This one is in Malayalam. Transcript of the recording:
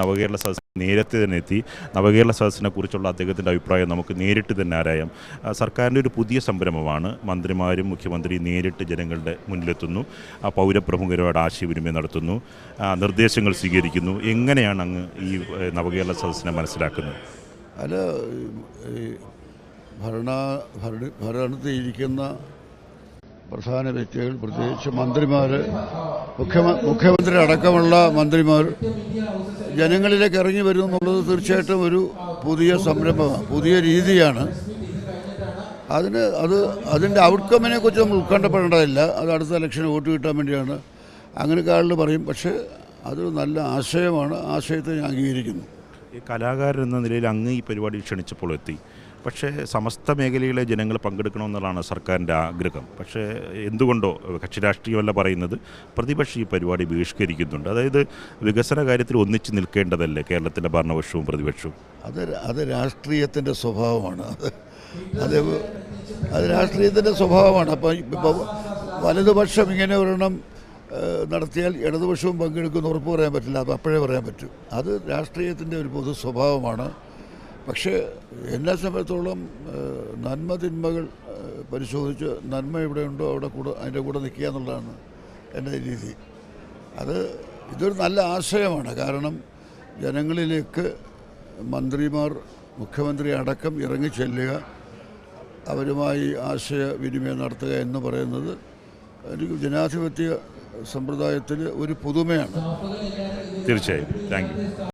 നവകേരള സദസ് നേരത്തെ തന്നെ എത്തി. നവകേരള സദസ്സിനെ കുറിച്ചുള്ള അദ്ദേഹത്തിന്റെ അഭിപ്രായം നമുക്ക് നേരിട്ട് തന്നെ ആരായാം. സർക്കാരിന്റെ ഒരു പുതിയ സംരംഭമാണ് മന്ത്രിമാരും മുഖ്യമന്ത്രി നേരിട്ട് ജനങ്ങളുടെ മുന്നിലെത്തുന്നു. പൗരപ്രമുഖരോട് ആശയവിനിമയം നടത്തുന്നു. നിർദ്ദേശങ്ങൾ സ്വീകരിക്കുന്നു. എങ്ങനെയാണ് അങ്ങ് ഈ നവകേരള സദസ്സിനെ മനസ്സിലാക്കുന്നത്? അല്ല ഭരണ ഭരണ ഭരണത്തിൽ ഇരിക്കുന്ന പ്രധാന വ്യക്തികൾ പ്രത്യേകിച്ച് മന്ത്രിമാർ മുഖ്യമന്ത്രി അടക്കമുള്ള മന്ത്രിമാർ ജനങ്ങളിലേക്ക് ഇറങ്ങി വരുന്നു എന്നുള്ളത് തീർച്ചയായിട്ടും ഒരു പുതിയ സംരംഭമാണ് പുതിയ രീതിയാണ്. അതിന് അത് അതിന്റെ ഔട്ട്കമ്മിനെ കുറിച്ച് നമ്മൾ ഉത്കണ്ഠപ്പെടേണ്ടതില്ല. അത് അടുത്ത ഇലക്ഷന് വോട്ട് കിട്ടാൻ വേണ്ടിയാണ്. അങ്ങനെ ആളുകൾ പറയും. പക്ഷേ അതൊരു നല്ല ആശയമാണ്. ആശയത്തെ ഞാൻ അംഗീകരിക്കുന്നു. ഈ കലാകാരൻ എന്ന നിലയിൽ അങ്ങ് ഈ പരിപാടി ക്ഷണിച്ചപ്പോൾ എത്തി. പക്ഷേ സമസ്ത മേഖലയിലെ ജനങ്ങൾ പങ്കെടുക്കണമെന്നുള്ളതാണ് സർക്കാരിന്റെ ആഗ്രഹം. പക്ഷേ എന്തുകൊണ്ടോ കക്ഷി രാഷ്ട്രീയമല്ല പറയുന്നത് പ്രതിപക്ഷം ഈ പരിപാടി ബഹിഷ്കരിക്കുന്നുണ്ട്. അതായത് വികസന കാര്യത്തിൽ ഒന്നിച്ച് നിൽക്കേണ്ടതല്ലേ കേരളത്തിലെ ഭരണപക്ഷവും പ്രതിപക്ഷവും? അത് അത് രാഷ്ട്രീയത്തിന്റെ സ്വഭാവമാണ്. അത് അത് രാഷ്ട്രീയത്തിന്റെ സ്വഭാവമാണ്. അപ്പോൾ ഇപ്പോൾ വലതുപക്ഷം ഇങ്ങനെ ഒരെണ്ണം നടത്തിയാൽ ഇടതുപക്ഷവും പങ്കെടുക്കുമെന്ന് ഉറപ്പ് പറയാൻ പറ്റില്ല. അത് അപ്പോഴേ പറയാൻ പറ്റും. അത് രാഷ്ട്രീയത്തിന്റെ ഒരു പൊതു സ്വഭാവമാണ്. പക്ഷേ എന്നെ സംബന്ധിച്ചോളം നന്മ തിന്മകൾ പരിശോധിച്ച് നന്മ എവിടെയുണ്ടോ അവിടെ കൂടെ അതിന്റെ കൂടെ നിൽക്കുക എന്നുള്ളതാണ് എന്റെ രീതി. അത് ഇതൊരു നല്ല ആശയമാണ്. കാരണം ജനങ്ങളിലേക്ക് മന്ത്രിമാർ മുഖ്യമന്ത്രി അടക്കം ഇറങ്ങി ചെല്ലുക അവരുമായി ആശയവിനിമയം നടത്തുക എന്ന് പറയുന്നത് എനിക്ക് ജനാധിപത്യ സമ്പ്രദായത്തിൽ ഒരു പുതുമയാണ്. തീർച്ചയായും. താങ്ക്